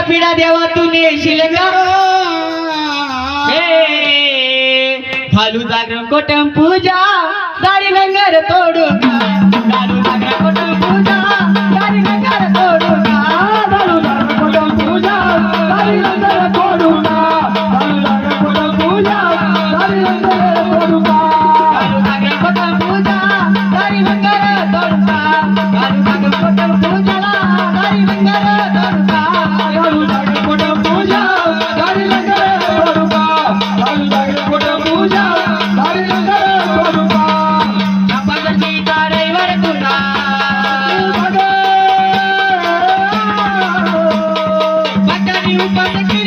पिढा पिढ्या देवा तू नेशील घालू जागर कोटम पूजा दारी लंगर तोडू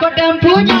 கொட்டம் பூஜா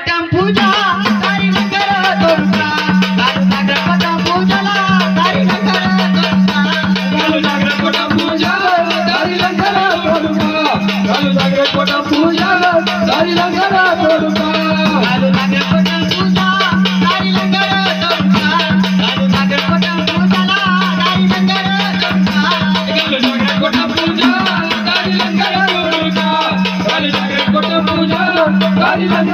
Thank you.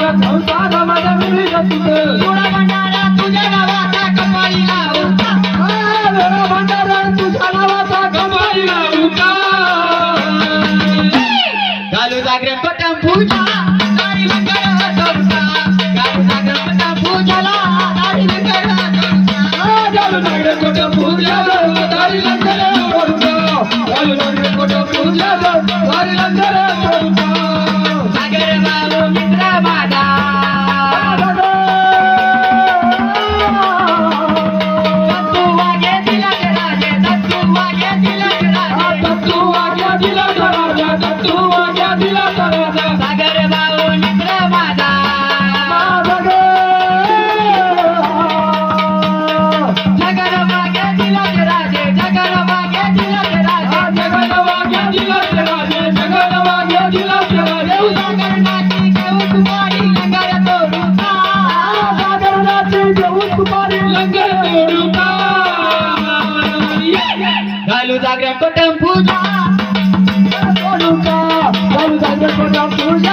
ಸಂಸಾರ ಮದ ವಿವಿಧ జాగ్రత్త పూజ పూజ